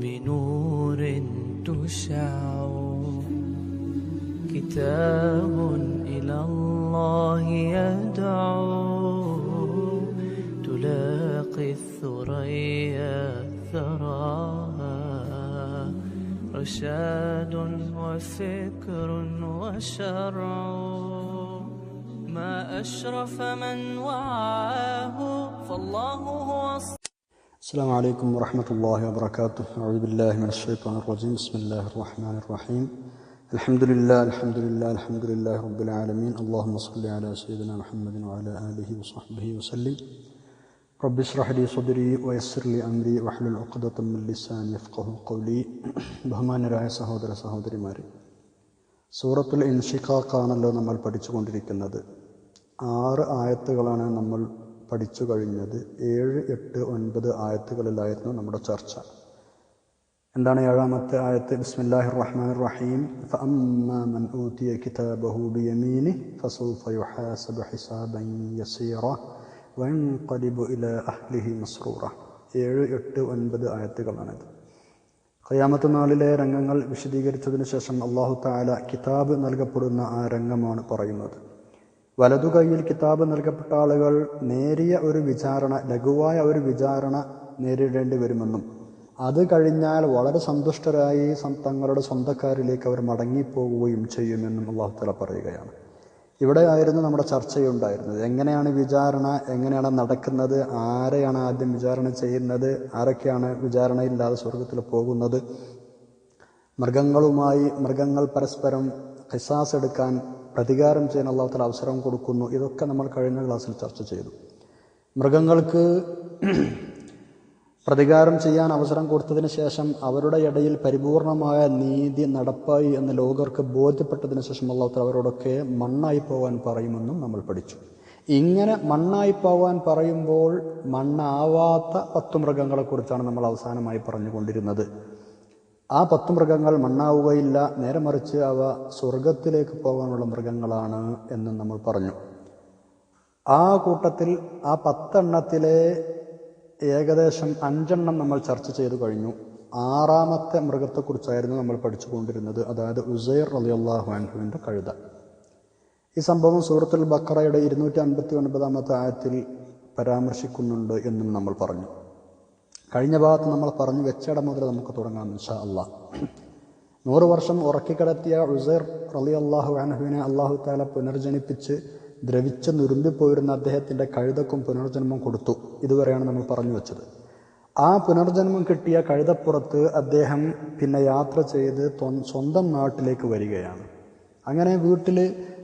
بنور تشع كتاب إلى الله يدعو. تلاقي الثريا ثراها. رشاد وفكر وشرع. ما أشرف من وعاه فالله هو السلام عليكم ورحمة الله وبركاته أعوذ بالله من الشيطان الرجيم بسم الله الرحمن الرحيم الحمد لله الحمد لله الحمد لله رب العالمين اللهم صل على سيدنا محمد وعلى آله وصحبه وسلم رب اشرح لي صدري ويسر لي أمري واحلل عقدة من لساني يفقه قولي ബഹുമാനരായ സഹോദര സഹോദരിമാരെ സൂറത്തുൽ ഇൻഷിഖാഖാണല്ലോ നമ്മൾ പഠിച്ചുകൊണ്ടിരിക്കുന്നത് ആറ് ആയത്തുകളാണ് നമ്മൾ പഠിച്ചു കഴിഞ്ഞത് ഏഴ് എട്ട് ഒൻപത് ആയത്തുകളിലായിരുന്നു നമ്മുടെ ചർച്ച. എന്താണ് ഏഴാമത്തെ ആയത്ത്? ബിസ്മില്ലാഹി റഹ്മാൻ റഹീം ഊതിയ കിതാബഹു ബിയമീനി ഹിസാബൻ യസീറ അഹ്ലിഹി മസ്റൂറ. ഏഴ് എട്ട് ഒൻപത് ആയത്തുകളാണിത്. കയ്യാമത്ത് നാളിലെ രംഗങ്ങൾ വിശദീകരിച്ചതിന് ശേഷം അള്ളാഹു താല കിതാബ് നൽകപ്പെടുന്ന ആ രംഗമാണ് പറയുന്നത്. വലതു കൈയിൽ കിതാബ് നൽകപ്പെട്ട ആളുകൾ നേരിയ ഒരു വിചാരണ ലഘുവായ ഒരു വിചാരണ നേരിടേണ്ടി വരുമെന്നും അത് കഴിഞ്ഞാൽ വളരെ സന്തുഷ്ടരായി തങ്ങളുടെ സ്വന്തക്കാരിലേക്ക് അവർ മടങ്ങിപ്പോവുകയും ചെയ്യുമെന്നും അള്ളാഹുത്തല പറയുകയാണ്. ഇവിടെ ആയിരുന്നു നമ്മുടെ ചർച്ചയുണ്ടായിരുന്നത്. എങ്ങനെയാണ് വിചാരണ എങ്ങനെയാണ് നടക്കുന്നത് ആരെയാണ് ആദ്യം വിചാരണ ചെയ്യുന്നത് ആരൊക്കെയാണ് വിചാരണയില്ലാതെ സ്വർഗത്തിൽ പോകുന്നത് മൃഗങ്ങളുമായി മൃഗങ്ങൾ പരസ്പരം ഖിസാസ് എടുക്കാൻ പ്രതികാരം ചെയ്യാൻ അള്ളാഹുത്തല അവസരം കൊടുക്കുന്നു. ഇതൊക്കെ നമ്മൾ കഴിഞ്ഞ ക്ലാസ്സിൽ ചർച്ച ചെയ്തു. മൃഗങ്ങൾക്ക് പ്രതികാരം ചെയ്യാൻ അവസരം കൊടുത്തതിന് ശേഷം അവരുടെ ഇടയിൽ പരിപൂർണമായ നീതി നടപ്പായി എന്ന് ലോകർക്ക് ബോധ്യപ്പെട്ടതിന് ശേഷം അള്ളാഹുത്തല അവരോടൊക്കെ മണ്ണായി പോകാൻ പറയുമെന്നും നമ്മൾ പഠിച്ചു. ഇങ്ങനെ മണ്ണായി പോകാൻ പറയുമ്പോൾ മണ്ണാവാത്ത പത്തു മൃഗങ്ങളെക്കുറിച്ചാണ് നമ്മൾ അവസാനമായി പറഞ്ഞുകൊണ്ടിരുന്നത്. ആ പത്ത് മൃഗങ്ങൾ മണ്ണാവുകയില്ല. നേരെ മറിച്ച് അവ സ്വർഗത്തിലേക്ക് പോകാനുള്ള മൃഗങ്ങളാണ് എന്ന് നമ്മൾ പറഞ്ഞു. ആ കൂട്ടത്തിൽ ആ പത്തെണ്ണത്തിലെ ഏകദേശം അഞ്ചെണ്ണം നമ്മൾ ചർച്ച ചെയ്തു കഴിഞ്ഞു. ആറാമത്തെ മൃഗത്തെക്കുറിച്ചായിരുന്നു നമ്മൾ പഠിച്ചുകൊണ്ടിരുന്നത്. അതായത് ഉസൈർ അലിയല്ലാഹു അൻഹുവിന്റെ കഴുത. ഈ സംഭവം സൂറത്തുൽ ബക്കറയുടെ ഇരുന്നൂറ്റി അൻപത്തി ഒൻപതാമത്തെ ആയത്തിൽ പരാമർശിക്കുന്നുണ്ട് എന്നും നമ്മൾ പറഞ്ഞു. കഴിഞ്ഞ ഭാഗത്ത് നമ്മൾ പറഞ്ഞു വെച്ചിടം മുതൽ നമുക്ക് തുടങ്ങാം ഇൻഷാ അള്ളാഹ് നൂറ് വർഷം ഉറക്കിക്കിടത്തിയ ഉസൈർ റലി അള്ളാഹു അനഹുവിനെ അള്ളാഹു താല പുനർജനിപ്പിച്ച് ദ്രവിച്ച് നുരുമ്പിപ്പോയിരുന്ന അദ്ദേഹത്തിന്റെ കഴുതക്കും പുനർജന്മം കൊടുത്തു. ഇതുവരെയാണ് നമ്മൾ പറഞ്ഞു വെച്ചത്. ആ പുനർജന്മം കിട്ടിയ കഴുതപ്പുറത്ത് അദ്ദേഹം പിന്നെ യാത്ര ചെയ്ത് സ്വന്തം നാട്ടിലേക്ക് വരികയാണ്. അങ്ങനെ വീട്ടിൽ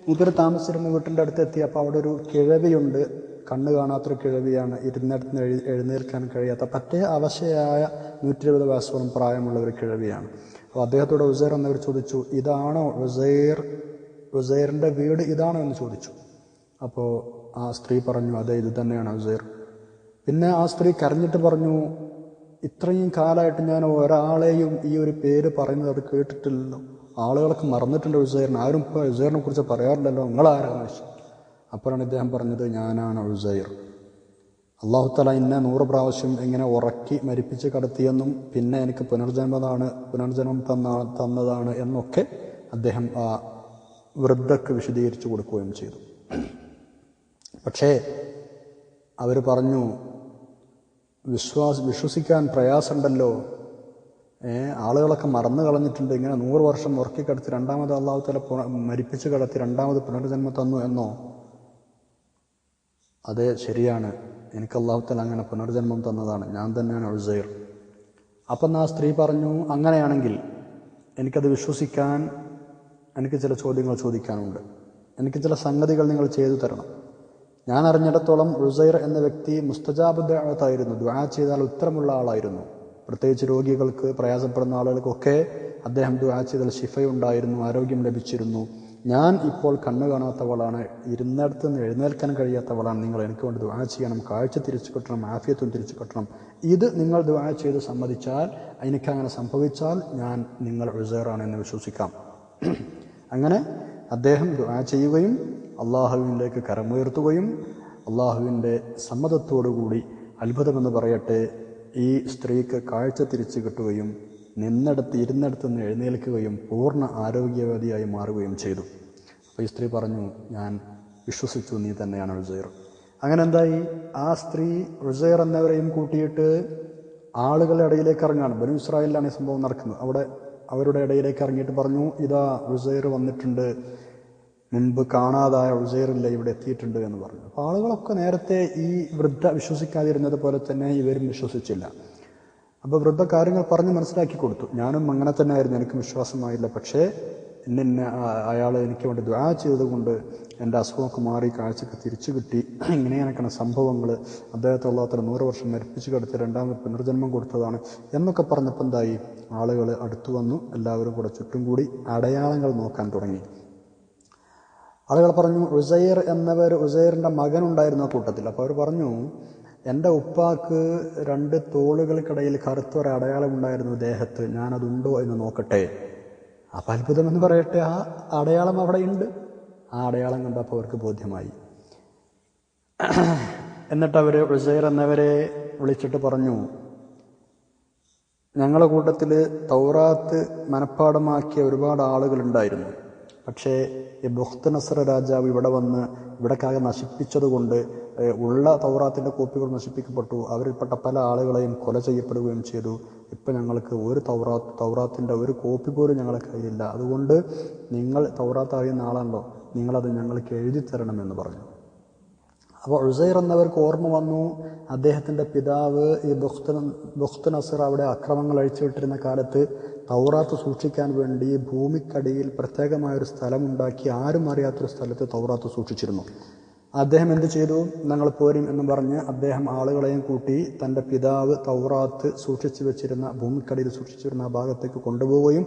മൂപ്പര് താമസിച്ചിരുന്ന വീട്ടിന്റെ അടുത്ത് എത്തിയപ്പോൾ അവിടെ ഒരു കിഴവിയുണ്ട്. കണ്ണ് കാണാത്തൊരു കിഴവിയാണ് ഇരുന്നിടത്ത് എഴു എഴുന്നേൽക്കാൻ കഴിയാത്ത പറ്റേ അവശയായ നൂറ്റി ഇരുപത് വയസ്സോളം പ്രായമുള്ള ഒരു കിഴവിയാണ്. അപ്പോൾ അദ്ദേഹത്തോട് ഉസൈർ എന്നവർ ചോദിച്ചു ഇതാണോ ഉസൈർ? ഉസൈറിന്റെ വീട് ഇതാണോ? എന്ന് ചോദിച്ചു. അപ്പോൾ ആ സ്ത്രീ പറഞ്ഞു അതെ ഇത് തന്നെയാണ് ഉസൈർ. പിന്നെ ആ സ്ത്രീ കരഞ്ഞിട്ട് പറഞ്ഞു ഇത്രയും കാലമായിട്ട് ഞാൻ ഒരാളെയും ഈ ഒരു പേര് പറയുന്നത് അത് കേട്ടിട്ടില്ലല്ലോ ആളുകളൊക്കെ മറന്നിട്ടുണ്ട് ഉസൈറിന്. ആരും ഇപ്പോൾ ഉസൈറിനെ കുറിച്ച് പറയാറില്ലല്ലോ. നിങ്ങളാരാന്ന് ചോദിച്ചു അപ്പോഴാണ് ഇദ്ദേഹം പറഞ്ഞത് ഞാനാണ് ഉസൈർ. അള്ളാഹുത്തല എന്നെ നൂറ് പ്രാവശ്യം എങ്ങനെ ഉറക്കി മരിപ്പിച്ച് കടത്തിയെന്നും പിന്നെ എനിക്ക് പുനർജന്മതാണ് പുനർജന്മം തന്ന തന്നതാണ് എന്നൊക്കെ അദ്ദേഹം ആ വൃദ്ധക്ക് വിശദീകരിച്ചു കൊടുക്കുകയും ചെയ്തു. പക്ഷേ അവർ പറഞ്ഞു വിശ്വാസ വിശ്വസിക്കാൻ പ്രയാസമുണ്ടല്ലോ. ആളുകളൊക്കെ മറന്നു കളഞ്ഞിട്ടുണ്ട്. ഇങ്ങനെ നൂറ് വർഷം ഉറക്കി കിടത്തി രണ്ടാമത് അള്ളാഹു തല മരിപ്പിച്ച് കടത്തി രണ്ടാമത് പുനർജന്മം തന്നു എന്നോ? അതെ ശരിയാണ്. എനിക്ക് അള്ളാഹുത്തൽ അങ്ങനെ പുനർജന്മം തന്നതാണ്. ഞാൻ തന്നെയാണ് ഉസൈർ. അപ്പം ആ സ്ത്രീ പറഞ്ഞു അങ്ങനെയാണെങ്കിൽ എനിക്കത് വിശ്വസിക്കാൻ എനിക്ക് ചില ചോദ്യങ്ങൾ ചോദിക്കാനുണ്ട്. എനിക്ക് ചില സംഗതികൾ നിങ്ങൾ ചെയ്തു തരണം. ഞാൻ അറിഞ്ഞിടത്തോളം ഉസൈർ എന്ന വ്യക്തി മുസ്തജാബ് ദ്വാ ചെയ്താൽ ഉത്തരമുള്ള ആളായിരുന്നു. പ്രത്യേകിച്ച് രോഗികൾക്ക് പ്രയാസപ്പെടുന്ന ആളുകൾക്കൊക്കെ അദ്ദേഹം ദ്വാ ചെയ്താൽ ശിഫയുണ്ടായിരുന്നു ആരോഗ്യം ലഭിച്ചിരുന്നു. ഞാൻ ഇപ്പോൾ കണ്ണു കാണാത്തവളാണ് ഇരുന്നിടത്ത് നിന്ന് എഴുന്നേൽക്കാൻ കഴിയാത്തവളാണ് നിങ്ങൾ എനിക്ക് വേണ്ടി ദുആ ചെയ്യണം കാഴ്ച തിരിച്ചു കിട്ടണം ആഫിയത്വം തിരിച്ചു കിട്ടണം. ഇത് നിങ്ങൾ ദുആ ചെയ്ത് സമ്മതിച്ചാൽ എനിക്കങ്ങനെ സംഭവിച്ചാൽ ഞാൻ നിങ്ങൾ എന്ന് വിശ്വസിക്കാം. അങ്ങനെ അദ്ദേഹം ദുആ ചെയ്യുകയും അള്ളാഹുവിന്റെക്ക് കരമുയർത്തുകയും അള്ളാഹുവിന്റെ സമ്മതത്തോടുകൂടി അത്ഭുതമെന്ന് പറയട്ടെ ഈ സ്ത്രീക്ക് കാഴ്ച തിരിച്ചു കിട്ടുകയും നിന്നിടത്ത് ഇരുന്നിടത്ത് നിന്ന് എഴുന്നേൽക്കുകയും പൂർണ ആരോഗ്യവതിയായി മാറുകയും ചെയ്തു. അപ്പോൾ ഈ സ്ത്രീ പറഞ്ഞു ഞാൻ വിശ്വസിച്ചു നീ തന്നെയാണ് ഉസൈർ അങ്ങനെ എന്തായി? ആ സ്ത്രീ ഉസൈർ എന്നവരെയും കൂട്ടിയിട്ട് ആളുകളുടെ ഇടയിലേക്ക് ഇറങ്ങാണ്. ബനു ഇസ്രായേലിലാണ് ഈ സംഭവം നടക്കുന്നത്. അവിടെ അവരുടെ ഇടയിലേക്ക് ഇറങ്ങിയിട്ട് പറഞ്ഞു ഇതാ ഉസൈർ വന്നിട്ടുണ്ട്. മുൻപ് കാണാതായ ഉസൈറില്ല ഇവിടെ എത്തിയിട്ടുണ്ട് എന്ന് പറഞ്ഞു. അപ്പോൾ ആളുകളൊക്കെ നേരത്തെ ഈ വൃദ്ധ വിശ്വസിക്കാതിരുന്നത് പോലെ തന്നെ ഇവരും വിശ്വസിച്ചില്ല. അപ്പോൾ വൃദ്ധ കാര്യങ്ങൾ പറഞ്ഞ് മനസ്സിലാക്കി കൊടുത്തു. ഞാനും അങ്ങനെ തന്നെ ആയിരുന്നു എനിക്ക് വിശ്വാസമായില്ല. പക്ഷേ എന്നെ അയാൾ എനിക്ക് വേണ്ടി ദ്വാ ചെയ്തുകൊണ്ട് എന്റെ അസുഖമൊക്കെ മാറി കാഴ്ചക്ക് തിരിച്ചു കിട്ടി. ഇങ്ങനെയൊക്കെയാണ് സംഭവങ്ങൾ അദ്ദേഹത്തെ അള്ളാഹത്തിന് നൂറ് വർഷം മരിപ്പിച്ച് കിടത്തി രണ്ടാമത് പുനർജന്മം കൊടുത്തതാണ് എന്നൊക്കെ പറഞ്ഞപ്പോൾ എന്തായി? ആളുകൾ അടുത്തു വന്നു. എല്ലാവരും കൂടെ ചുറ്റും കൂടി അടയാളങ്ങൾ നോക്കാൻ തുടങ്ങി. ആളുകൾ പറഞ്ഞു ഉസൈർ എന്നവർ ഉസൈറിന്റെ മകനുണ്ടായിരുന്ന കൂട്ടത്തിൽ. അപ്പോൾ അവർ പറഞ്ഞു എന്റെ ഉപ്പാക്ക് രണ്ട് തോളുകൾക്കിടയിൽ കറുത്തൊരു അടയാളം ഉണ്ടായിരുന്നു ദേഹത്ത്. ഞാനതുണ്ടോ എന്ന് നോക്കട്ടെ. അപ്പം അത്ഭുതമെന്ന് പറയട്ടെ ആ അടയാളം അവിടെയുണ്ട് ആ അടയാളം കണ്ടപ്പോൾ അവർക്ക് ബോധ്യമായി. എന്നിട്ട് അവർ ഉസൈർ എന്നവരെ വിളിച്ചിട്ട് പറഞ്ഞു ഞങ്ങളുടെ കൂട്ടത്തിൽ തൗറാത്ത് മനഃപ്പാടമാക്കിയ ഒരുപാട് ആളുകളുണ്ടായിരുന്നു. പക്ഷേ ഈ ബുഖ്ത് നസർ രാജാവ് ഇവിടെ വന്ന് ഇവിടേക്കാകെ നശിപ്പിച്ചതുകൊണ്ട് ഉള്ള തൗറാത്തിന്റെ കോപ്പികൾ നശിപ്പിക്കപ്പെട്ടു. അവരിൽപ്പെട്ട പല ആളുകളെയും കൊല ചെയ്യപ്പെടുകയും ചെയ്തു. ഇപ്പം ഞങ്ങൾക്ക് ഒരു തൗറാത്ത് തൗറാത്തിന്റെ ഒരു കോപ്പി പോലും ഞങ്ങളുടെ കയ്യിലില്ല. അതുകൊണ്ട് നിങ്ങൾ തൗറാത്ത് അറിയുന്ന ആളാണല്ലോ. നിങ്ങളത് ഞങ്ങൾക്ക് എഴുതി തരണമെന്ന് പറഞ്ഞു. അപ്പോൾ ഉസൈർ എന്നവർക്ക് ഓർമ്മ വന്നു അദ്ദേഹത്തിന്റെ പിതാവ് ഈ ബുഖ്ത് ബുഖ്ത് നസർ അവിടെ അക്രമങ്ങൾ അഴിച്ചുവിട്ടിരുന്ന കാലത്ത് തൗറാത്ത് സൂക്ഷിക്കാൻ വേണ്ടി ഭൂമിക്കടിയിൽ പ്രത്യേകമായൊരു സ്ഥലമുണ്ടാക്കി ആരും അറിയാത്തൊരു സ്ഥലത്ത് തൗറാത്ത് സൂക്ഷിച്ചിരുന്നു. അദ്ദേഹം എന്ത് ചെയ്തു? ഞങ്ങൾ പോരും എന്ന് പറഞ്ഞ് അദ്ദേഹം ആളുകളെയും കൂട്ടി തന്റെ പിതാവ് തൗറാത്ത് സൂക്ഷിച്ചു വെച്ചിരുന്ന ഭൂമിക്കടിയിൽ സൂക്ഷിച്ചിരുന്ന ആ ഭാഗത്തേക്ക് കൊണ്ടുപോവുകയും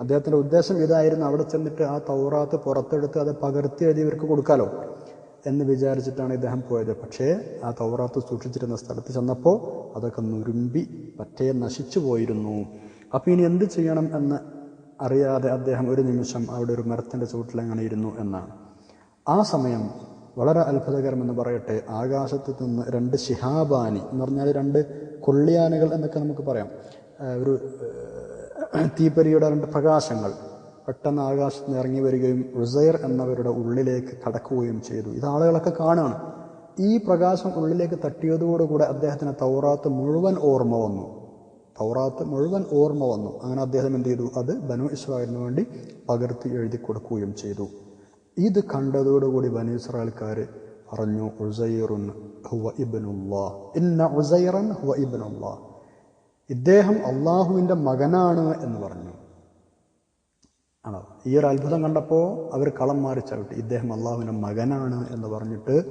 അദ്ദേഹത്തിന്റെ ഉദ്ദേശം ഇതായിരുന്നു അവിടെ ചെന്നിട്ട് ആ തൗറാത്ത് പുറത്തെടുത്ത് അത് പകർത്തി എഴുതി ഇവർക്ക് കൊടുക്കാലോ എന്ന് വിചാരിച്ചിട്ടാണ് ഇദ്ദേഹം പോയത്. പക്ഷേ ആ തൗറാത്ത് സൂക്ഷിച്ചിരുന്ന സ്ഥലത്ത് ചെന്നപ്പോൾ അതൊക്കെ നുരുമ്പി പറ്റേ നശിച്ചു പോയിരുന്നു. അപ്പോൾ ഇനി എന്ത് ചെയ്യണം എന്ന് അറിയാതെ അദ്ദേഹം ഒരു നിമിഷം അവിടെ ഒരു മരത്തിന്റെ ചുവട്ടിലങ്ങനെ ഇരുന്നു എന്നാണ്. ആ സമയം വളരെ അത്ഭുതകരമെന്ന് പറയട്ടെ ആകാശത്ത് നിന്ന് രണ്ട് ശിഹാബാനി എന്ന് പറഞ്ഞാൽ രണ്ട് കൊള്ളിയാനകൾ എന്നൊക്കെ നമുക്ക് പറയാം. ഒരു തീപ്പരിയുടെ രണ്ട് പ്രകാശങ്ങൾ. പെട്ടെന്ന് ആകാശത്ത് നിന്ന് ഇറങ്ങി വരികയും റുസൈർ എന്നവരുടെ ഉള്ളിലേക്ക് കടക്കുകയും ചെയ്തു. ഇത് ആളുകളൊക്കെ കാണുകയാണ്. ഈ പ്രകാശം ഉള്ളിലേക്ക് തട്ടിയതോടുകൂടെ അദ്ദേഹത്തിന് തൗറാത്ത് മുഴുവൻ ഓർമ്മ വന്നു. തൗറാത്ത് മുഴുവൻ ഓർമ്മ വന്നു. അങ്ങനെ അദ്ദേഹം എന്ത് ചെയ്തു? അത് ബനു ഇസ്രായേലിന് വേണ്ടി പകർത്തി എഴുതി കൊടുക്കുകയും ചെയ്തു. ഇത് കണ്ടതോടുകൂടി ബനു ഇസ്രായേൽക്കാർ പറഞ്ഞു ഉസൈറുൻ ഹുവ ഇബ്നുല്ലാ. ഇന്ന ഉസൈറൻ ഹുവ ഇബ്നുല്ലാ. ഇദ്ദേഹം അള്ളാഹുവിന്റെ മകനാണ് എന്ന് പറഞ്ഞു. ആണോ? ഈ ഒരു അത്ഭുതം കണ്ടപ്പോൾ അവർ കളം മാറി ചവിട്ടി. ഇദ്ദേഹം അള്ളാഹുവിന്റെ മകനാണ് എന്ന് പറഞ്ഞിട്ട്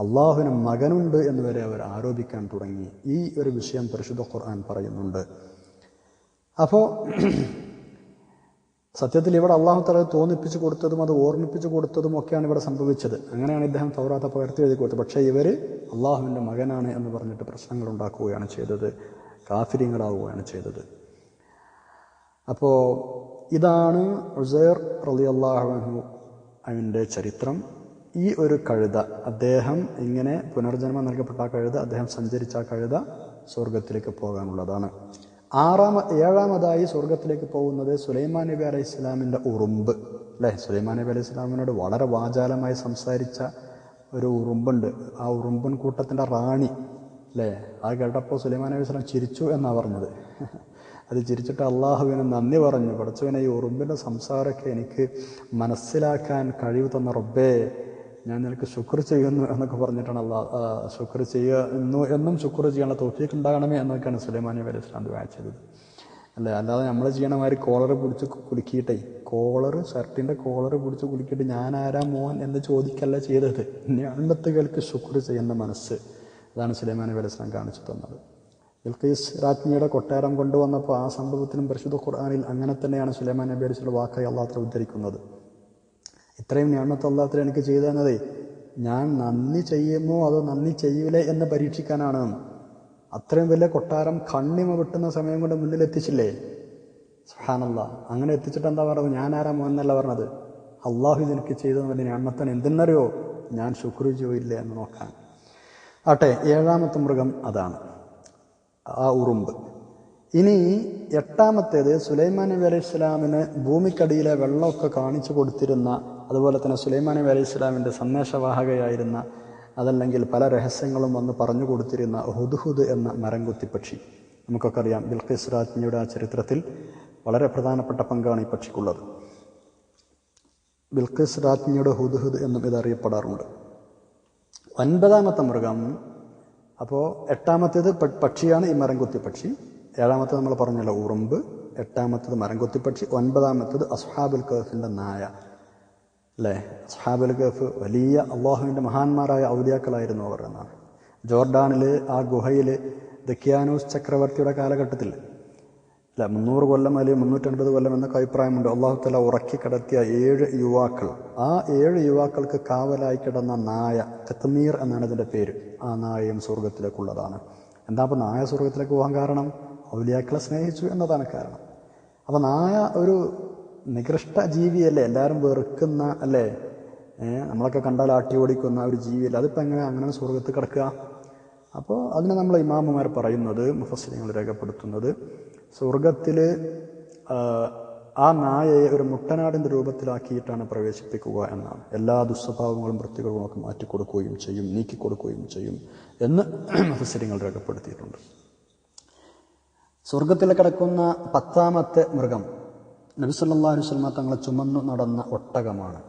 അള്ളാഹുവിന് മകനുണ്ട് എന്ന് വരെ അവർ ആരോപിക്കാൻ തുടങ്ങി. ഈ ഒരു വിഷയം പരിശുദ്ധ ഖുർആൻ പറയുന്നുണ്ട്. അപ്പോൾ സത്യത്തിൽ ഇവിടെ അള്ളാഹു തല തോന്നിപ്പിച്ചു കൊടുത്തതും അത് ഓർമ്മിപ്പിച്ചു കൊടുത്തതും ഒക്കെയാണ് ഇവിടെ സംഭവിച്ചത്. അങ്ങനെയാണ് ഇദ്ദേഹം തൗറാത്ത പകർത്തി എഴുതി കൊടുത്തത്. പക്ഷേ ഇവർ അള്ളാഹുവിന്റെ മകനാണ് എന്ന് പറഞ്ഞിട്ട് പ്രശ്നങ്ങൾ ഉണ്ടാക്കുകയാണ് ചെയ്തത്. കാഫിര്യങ്ങളാവുകയാണ് ചെയ്തത്. അപ്പോൾ ഇതാണ് ഉസൈർ റലി അള്ളാഹു അവന്റെ ചരിത്രം. ഈ ഒരു കഴുത അദ്ദേഹം ഇങ്ങനെ പുനർജന്മം നൽകപ്പെട്ട ആ കഴുത അദ്ദേഹം സഞ്ചരിച്ച ആ കഴുത സ്വർഗത്തിലേക്ക് പോകാനുള്ളതാണ്. ആറാമ ഏഴാമതായി സ്വർഗത്തിലേക്ക് പോകുന്നത് സുലൈമാൻ നബി അലൈഹി ഇസ്ലാമിന്റെ ഉറുമ്പ് അല്ലേ? സുലൈമാൻ നബി അലൈഹി ഇസ്ലാമിനോട് വളരെ വാചാലമായി സംസാരിച്ച ഒരു ഉറുമ്പുണ്ട്. ആ ഉറുമ്പൻ കൂട്ടത്തിന്റെ റാണി അല്ലേ? ആ കേട്ടപ്പോൾ സുലൈമാൻ നബി ഇസ്ലാം ചിരിച്ചു എന്നാണ് പറഞ്ഞത്. അത് ചിരിച്ചിട്ട് അള്ളാഹുവിന് നന്ദി പറഞ്ഞു. പഠിച്ചവനെ ഈ ഉറുമ്പിന്റെ സംസാരമൊക്കെ എനിക്ക് മനസ്സിലാക്കാൻ കഴിവ് തന്ന റബ്ബേ ഞാൻ നിനക്ക് ശുക്ർ ചെയ്യുന്നു എന്നൊക്കെ പറഞ്ഞിട്ടാണ് അള്ളാഹ് ശുക്ർ ചെയ്യുന്നു എന്നും ശുക്ർ ചെയ്യാനുള്ള തോഫീക്ക് ഉണ്ടാകണമേ എന്നൊക്കെയാണ് സുലൈമാൻ നബി അലൈഹി സ്വലാം വായിച്ചത്. അല്ലേ? അല്ലാതെ നമ്മൾ ചെയ്യണ മാതിരി കോളർ പിടിച്ച് കുലുക്കിയിട്ടേ കോളർ ഷർട്ടിന്റെ കോളർ പിടിച്ച് കുലുക്കിയിട്ട് ഞാൻ ആരാ മോൻ എന്ന് ചോദിക്കല്ല ചെയ്തത്. ഞാനത്തുകൾക്ക് ശുക്ർ ചെയ്യുന്ന മനസ്സ് അതാണ് സുലൈമാൻ നബി അലൈഹി സ്വലാം കാണിച്ചു തന്നത്. ഇൽഖീസ് രാജ്ഞിയുടെ കൊട്ടാരം കൊണ്ടുവന്നപ്പോൾ ആ സംഭവത്തിനും പരിശുദ്ധ ഖുർആാനിൽ അങ്ങനെ തന്നെയാണ് സുലൈമാൻ നബി അലൈഹി സ്വലം വാക്കായി അള്ളാഹ് ഉദ്ധരിക്കുന്നത്. ഇത്രയും ഞാമത്ത് അള്ളാഹത്ര എനിക്ക് ചെയ്തു തന്നതേ. ഞാൻ നന്ദി ചെയ്യുമോ അതോ നന്ദി ചെയ്യൂലേ എന്ന് പരീക്ഷിക്കാനാണ്. അത്രയും വലിയ കൊട്ടാരം കണ്ണിമ വിട്ടുന്ന സമയം കൊണ്ട് മുന്നിൽ എത്തിച്ചില്ലേ? സുഹാനല്ല അങ്ങനെ എത്തിച്ചിട്ട് എന്താ പറഞ്ഞത്? ഞാൻ ആരാ മോന്നല്ല പറഞ്ഞത്. അള്ളാഹു ഇതെനിക്ക് ഞാൻ ഞാനത്തൻ എന്തെന്നറിയോ? ഞാൻ ശുക്രു ചെയ്യില്ല എന്ന് നോക്കാൻ. ആട്ടെ ഏഴാമത്തെ മൃഗം അതാണ്. ആ ഉറുമ്പ്. ഇനി എട്ടാമത്തേത് സുലൈമാൻ നബി അലൈഹി ഇസ്ലാമിന് ഭൂമിക്കടിയിലെ വെള്ളമൊക്കെ കാണിച്ചു കൊടുത്തിരുന്ന അതുപോലെ തന്നെ സുലൈമാൻ നബി അലൈഹി ഇസ്ലാമിന്റെ സന്ദേശവാഹകയായിരുന്ന അതല്ലെങ്കിൽ പല രഹസ്യങ്ങളും വന്ന് പറഞ്ഞു കൊടുത്തിരുന്ന ഹുദ്ഹുദ് എന്ന മരംകുത്തി പക്ഷി നമുക്കൊക്കെ അറിയാം ബിൽഖിസ് രാജ്ഞിയുടെ ആ ചരിത്രത്തിൽ വളരെ പ്രധാനപ്പെട്ട പങ്കാണ് ഈ പക്ഷിക്കുള്ളത്. ബിൽഖിസ് രാജ്ഞിയുടെ ഹുദ്ഹുദ് എന്നും ഇതറിയപ്പെടാറുണ്ട്. ഒൻപതാമത്തെ മൃഗം അപ്പോൾ എട്ടാമത്തേത് പക്ഷിയാണ് ഈ മരംകുത്തി പക്ഷി ഏഴാമത്തേത് നമ്മൾ പറഞ്ഞല്ലോ ഉറുമ്പ് എട്ടാമത്തേത് മരംകുത്തി പക്ഷി ഒൻപതാമത്തേത് അസ്ഹാബുൽ കഹഫിന്റെ നായ. അല്ലേ അസ്ഹാബുൽ കഹഫ് വലിയ അള്ളാഹുവിന്റെ മഹാന്മാരായ ഔലിയാക്കളായിരുന്നു അവർ എന്നാണ്. ജോർഡാനിൽ ആ ഗുഹയിൽ ദക്കിയാനൂസ് ചക്രവർത്തിയുടെ കാലഘട്ടത്തിൽ. അല്ല മുന്നൂറ് കൊല്ലം അല്ലെങ്കിൽ മുന്നൂറ്റൻപത് കൊല്ലം എന്നൊക്കെ അഭിപ്രായമുണ്ട്. അള്ളാഹു തല ഉറക്കി കിടത്തിയ ഏഴ് യുവാക്കൾ. ആ ഏഴ് യുവാക്കൾക്ക് കാവലായി കിടന്ന നായ കത്തമീർ എന്നാണ് ഇതിന്റെ പേര്. ആ നായയും സ്വർഗത്തിലേക്കുള്ളതാണ് എന്താ അപ്പോൾ നായ സ്വർഗത്തിലേക്ക് പോകാൻ കാരണം? ഔലിയാക്കളെ സ്നേഹിച്ചു എന്നതാണ് കാരണം. അപ്പോൾ നായ ഒരു നികൃഷ്ട ജീവിയല്ലേ എല്ലാവരും വെറുക്കുന്ന അല്ലേ? നമ്മളൊക്കെ കണ്ടാൽ ആട്ടി ഓടിക്കുന്ന ഒരു ജീവിയല്ല? അതിപ്പോൾ എങ്ങനെ അങ്ങനെ സ്വർഗത്ത് കിടക്കുക? അപ്പോൾ അതിനെ നമ്മൾ ഇമാമുമാർ പറയുന്നത് മുഫസ്ലിങ്ങൾ രേഖപ്പെടുത്തുന്നത് സ്വർഗത്തിൽ ആ നായയെ ഒരു മുട്ടനാടിന്റെ രൂപത്തിലാക്കിയിട്ടാണ് പ്രവേശിപ്പിക്കുക എന്നാണ്. എല്ലാ ദുസ്വഭാവങ്ങളും വൃത്തികളും ഒക്കെ മാറ്റിക്കൊടുക്കുകയും ചെയ്യും നീക്കിക്കൊടുക്കുകയും ചെയ്യും എന്ന് മുഫസ്സിലിങ്ങൾ രേഖപ്പെടുത്തിയിട്ടുണ്ട്. സ്വർഗത്തിൽ കിടക്കുന്ന പത്താമത്തെ മൃഗം നബി സല്ലല്ലാഹു അലൈഹി വസല്ലമ തങ്ങളെ ചുമന്നു നടന്ന ഒട്ടകമാണ്.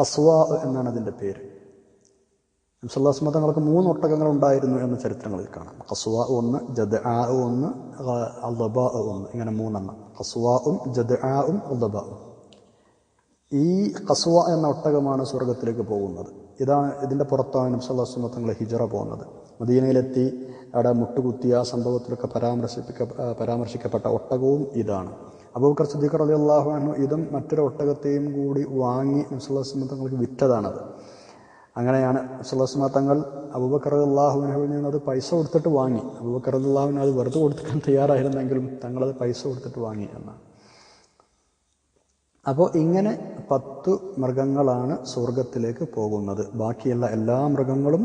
കസ്വ എന്നാണ് അതിന്റെ പേര്. നബി സല്ലല്ലാഹു അലൈഹി വസല്ലമ തങ്ങൾക്ക് മൂന്ന് ഒട്ടകങ്ങൾ ഉണ്ടായിരുന്നു എന്ന ചരിത്രങ്ങളിൽ കാണാം. കസ്വ ഒന്ന് ജദ് ആ ഒന്ന് അൽബ ഒന്ന്. ഇങ്ങനെ മൂന്നെണ്ണം. കസ്വാവും ജദ് അൽബാവും ഈ കസ്വ എന്ന ഒട്ടകമാണ് സ്വർഗത്തിലേക്ക് പോകുന്നത്. ഇതാണ് ഇതിന്റെ പുറത്താണ് നബി സല്ലല്ലാഹു അലൈഹി വസല്ലമ തങ്ങൾ ഹിജറ പോകുന്നത്. മദീനയിലെത്തി അവിടെ മുട്ടുകുത്തിയ സംഭവത്തിലൊക്കെ പരാമർശിപ്പിക്ക പരാമർശിക്കപ്പെട്ട ഒട്ടകവും ഇതാണ്. അബൂബക്കർ സിദ്ദീഖ് അള്ളാഹു അനു ഇതും മറ്റൊരു ഒട്ടകത്തെയും കൂടി വാങ്ങി വസല്ലമ തങ്ങൾക്ക് വിറ്റതാണത്. അങ്ങനെയാണ് സുലസ്മ തങ്ങൾ അബൂബക്കർ അള്ളാഹുവിനുവിൽ നിന്ന് അത് പൈസ കൊടുത്തിട്ട് വാങ്ങി. അബൂബക്കർ അള്ളാഹുവിന് അത് വെറുതെ കൊടുക്കാൻ തയ്യാറായിരുന്നെങ്കിലും തങ്ങളത് പൈസ കൊടുത്തിട്ട് വാങ്ങി എന്നാണ്. അപ്പോൾ ഇങ്ങനെ പത്തു മൃഗങ്ങളാണ് സ്വർഗത്തിലേക്ക് പോകുന്നത്. ബാക്കിയുള്ള എല്ലാ മൃഗങ്ങളും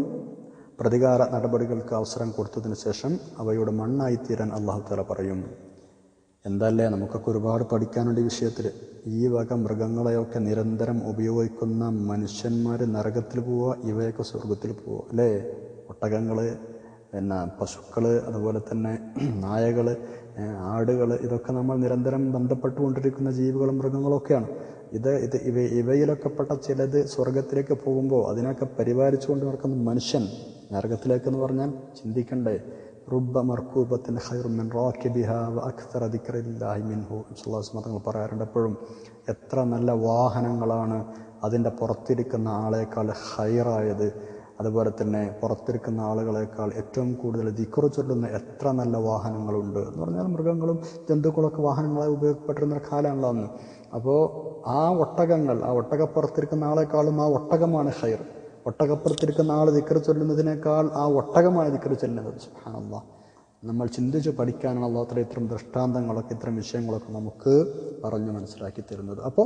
പ്രതികാര നടപടികൾക്ക് അവസരം കൊടുത്തതിന് ശേഷം അവയുടെ മണ്ണായിത്തീരാൻ അള്ളാഹു തല പറയും എന്തല്ലേ? നമുക്കൊക്കെ ഒരുപാട് പഠിക്കാനുണ്ട് ഈ വിഷയത്തിൽ ഈ വക മൃഗങ്ങളെയൊക്കെ നിരന്തരം ഉപയോഗിക്കുന്ന മനുഷ്യന്മാർ നരകത്തിൽ പോവുക ഇവയൊക്കെ സ്വർഗത്തിൽ പോവുക അല്ലേ? ഒട്ടകങ്ങൾ പിന്നെ പശുക്കൾ അതുപോലെ തന്നെ നായകൾ ആടുകൾ ഇതൊക്കെ നമ്മൾ നിരന്തരം ബന്ധപ്പെട്ടുകൊണ്ടിരിക്കുന്ന ജീവികളും മൃഗങ്ങളൊക്കെയാണ് ഇത് ഇത് ഇവ ഇവയിലൊക്കെ പെട്ട ചിലത് സ്വർഗത്തിലേക്ക് പോകുമ്പോൾ അതിനൊക്കെ പരിപാലിച്ചുകൊണ്ട് നടക്കുന്ന മനുഷ്യൻ നരകത്തിലേക്ക് എന്ന് പറഞ്ഞാൽ ചിന്തിക്കണ്ടേ? റുബ മർക്കൂബത്തിന് ഹൈർമിൻ റാക്കിബിഹ വ അക്തർ ദിക്രില്ലാഹി മിൻഹു. സുല്ലാസ്മ തങ്ങൾ പറയാറുണ്ട് എപ്പോഴും എത്ര നല്ല വാഹനങ്ങളാണ് അതിന്റെ പുറത്തിരിക്കുന്ന ആളേക്കാൾ ഹൈറായത് അതുപോലെ തന്നെ പുറത്തിരിക്കുന്ന ആളുകളേക്കാൾ ഏറ്റവും കൂടുതൽ ദിക്റ് ചൊല്ലുന്ന എത്ര നല്ല വാഹനങ്ങളുണ്ട് എന്ന് പറഞ്ഞാൽ മൃഗങ്ങളും ജന്തുക്കളൊക്കെ വാഹനങ്ങളായി ഉപയോഗപ്പെട്ടിരുന്ന കാലമാണല്ലോ അന്ന്. അപ്പോൾ ആ ഒട്ടകങ്ങൾ ആ ഒട്ടകപ്പുറത്തിരിക്കുന്ന ആളെക്കാളും ആ ഒട്ടകമാണ് ഹൈർ ഒട്ടകപ്പുറത്തിരിക്കുന്ന ആൾ ദിക്കർ ചൊല്ലുന്നതിനേക്കാൾ ആ ഒട്ടകമാണ് ദിക്കർ ചൊല്ലുന്നത്. സുഹാനല്ല നമ്മൾ ചിന്തിച്ച് പഠിക്കാനാണ് അള്ളാഹുത്തല ഇത്തരം ദൃഷ്ടാന്തങ്ങളൊക്കെ ഇത്തരം വിഷയങ്ങളൊക്കെ നമുക്ക് പറഞ്ഞു മനസ്സിലാക്കി തരുന്നത്. അപ്പോൾ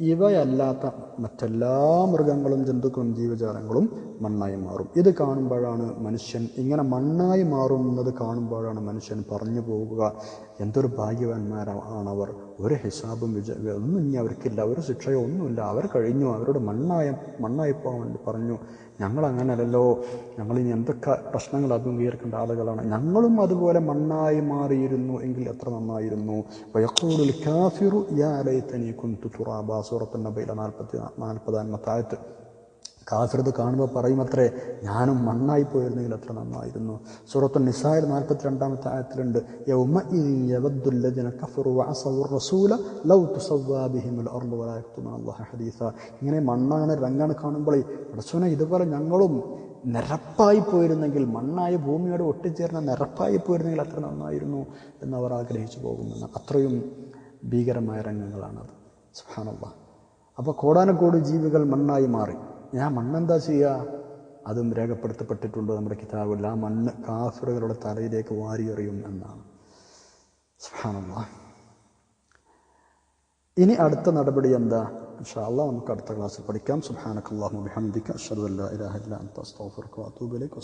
ഇവയല്ലാത്ത മറ്റെല്ലാ മൃഗങ്ങളും ജന്തുക്കളും ജീവജാലങ്ങളും മണ്ണായി മാറും. ഇത് കാണുമ്പോഴാണ് മനുഷ്യൻ ഇങ്ങനെ മണ്ണായി മാറുന്നത് കാണുമ്പോഴാണ് മനുഷ്യൻ പറഞ്ഞു പോവുക. എന്തൊരു ഭാഗ്യവാന്മാരാണവർ ഒരു ഹിസാബും വിജ ഒന്നും ഇനി അവർക്കില്ല. ഒരു ശിക്ഷയോ ഒന്നുമില്ല അവർ കഴിഞ്ഞു. അവരോട് മണ്ണായ മണ്ണായിപ്പോൾ പറഞ്ഞു. ഞങ്ങൾ ഞങ്ങളിനി എന്തൊക്കെ പ്രശ്നങ്ങൾ അഭിമുഖീകരിക്കേണ്ട ആളുകളാണ്. ഞങ്ങളും അതുപോലെ മണ്ണായി മാറിയിരുന്നു എങ്കിൽ എത്ര നന്നായിരുന്നു. വയക്കൂടുൽ കാഫിറു യാ ലൈതനി കുന്തു തുറാബ. സൂറത്ത് നബയിലെ നാൽപ്പത്തി നാൽപ്പതാമത്തെ ആയത്ത് കാഫിറത് കാണുമ്പോൾ പറയുമത്രേ ഞാനും മണ്ണായി പോയിരുന്നെങ്കിൽ അത്ര നന്നായിരുന്നു. സൂറത്തു നിസായിൽ നാൽപ്പത്തി രണ്ടാമത്തെ ആയത്തിലുണ്ട് ഇങ്ങനെ മണ്ണാണ് രംഗാണ് കാണുമ്പോൾ പടച്ചോനെ ഇതുപോലെ ഞങ്ങളും നിരപ്പായി പോയിരുന്നെങ്കിൽ മണ്ണായ ഭൂമിയോട് ഒട്ടിച്ചേർന്ന നിരപ്പായി പോയിരുന്നെങ്കിൽ അത്ര നന്നായിരുന്നു എന്ന് അവർ ആഗ്രഹിച്ചു പോകുമെന്ന്. അത്രയും ഭീകരമായ രംഗങ്ങളാണത്. സുഹാനുള്ള അപ്പോൾ കോടാനക്കോട് ജീവികൾ മണ്ണായി മാറി. ഞാൻ മണ്ണെന്താ ചെയ്യുക അതും രേഖപ്പെടുത്തപ്പെട്ടിട്ടുണ്ട് നമ്മുടെ കിതാബിൽ. ആ മണ്ണ് കാഫിറുകളുടെ തലയിലേക്ക് വാരിയെറിയും എന്നാണ്. സുഹാനുള്ള ഇനി അടുത്ത നടപടി എന്താ? ഇൻഷാല്ല നമുക്ക് അടുത്ത ക്ലാസ്സിൽ പഠിക്കാം. സുബ്ഹാനക്കല്ലാഹു ഹംദിക്ക് അഷറുല്ലാ ഇലാഹില്ല ഇലാഹ ഇല്ല അൻത. അസ്തഗ്ഫിറുക വഅതൂബു ഇലൈക്.